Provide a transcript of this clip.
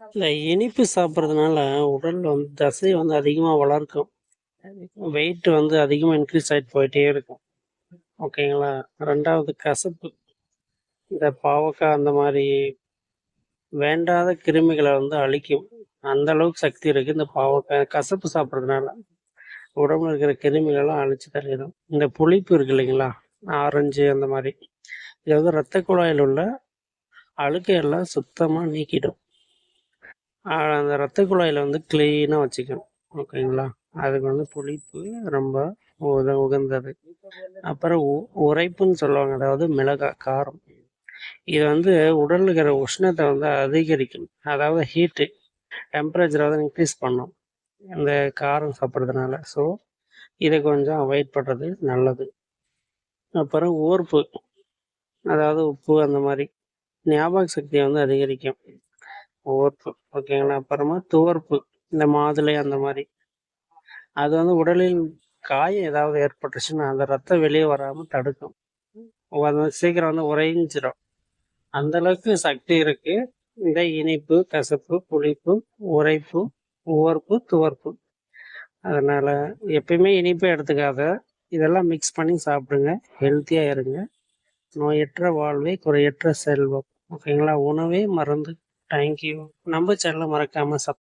இந்த இனிப்பு சாப்பிட்றதுனால உடல் வந்து தசை வந்து அதிகமாக வளர்க்கும். வெயிட் வந்து அதிகமாக இன்க்ரீஸ் ஆகிட்டு போயிட்டே இருக்கும். ஓகேங்களா? ரெண்டாவது கசப்பு. இந்த பாவக்காய் அந்த மாதிரி வேண்டாத கிருமிகளை வந்து அழிக்கும். அந்த அளவுக்கு சக்தி இருக்குது இந்த பாவக்காய். கசப்பு சாப்பிட்றதுனால உடம்புல இருக்கிற கிருமிகளெல்லாம் அழிச்சு தள்ளிடும் இந்த புளிப்பு இருக்கு இல்லைங்களா? ஆரஞ்சு அந்த மாதிரி. இது வந்து ரத்த குழாயில் உள்ள அழுக்கையெல்லாம் சுத்தமாக நீக்கிடும். அந்த ரத்த குழாயில் வந்து க்ளீனாக வச்சுக்கணும். ஓகேங்களா அதுக்கு வந்து புளிப்பு ரொம்ப உத உகந்தது. அப்புறம் உ- உரைப்புன்னு சொல்லுவாங்க. அதாவது மிளகாய் காரம். இது வந்து உடலுக்கிற இருக்கிற உஷ்ணத்தை வந்து அதிகரிக்கும் அதாவது ஹீட்டு டெம்பரேச்சரை வந்து இன்க்ரீஸ் பண்ணும். இந்த காரம் சாப்பிட்றதுனால. ஸோ இதை கொஞ்சம் அவாய்ட் பண்ணுறது நல்லது. அப்புறம் ஓர்ப்பு. அதாவது உப்பு அந்த மாதிரி. ஞாபக சக்தியை வந்து அதிகரிக்கும். உவர்ப்பு ஓகேங்களா? அப்புறமா துவர்ப்பு இந்த மாதுளை அந்த மாதிரி. அது வந்து உடலில் காயம் ஏதாவது ஏற்பட்டுச்சுன்னா அந்த ரத்தம் வெளியே வராமல் தடுக்கும். அது சீக்கிரம் வந்து உறைஞ்சிரும். அந்த அளவுக்கு சக்தி இருக்கு. இந்த இனிப்பு கசப்பு புளிப்பு உரைப்பு உவர்ப்பு துவர்ப்பு. அதனால எப்பயுமே இனிப்பு எடுத்துக்காத. இதெல்லாம் மிக்ஸ் பண்ணி சாப்பிடுங்க. ஹெல்த்தியாக இருங்க. நோயற்ற வாழ்வே குறையற்ற செல்வம். ஓகேங்களா? உணவே மருந்து. தேங்க்யூ நம்ம சேனலை மறக்காம சப்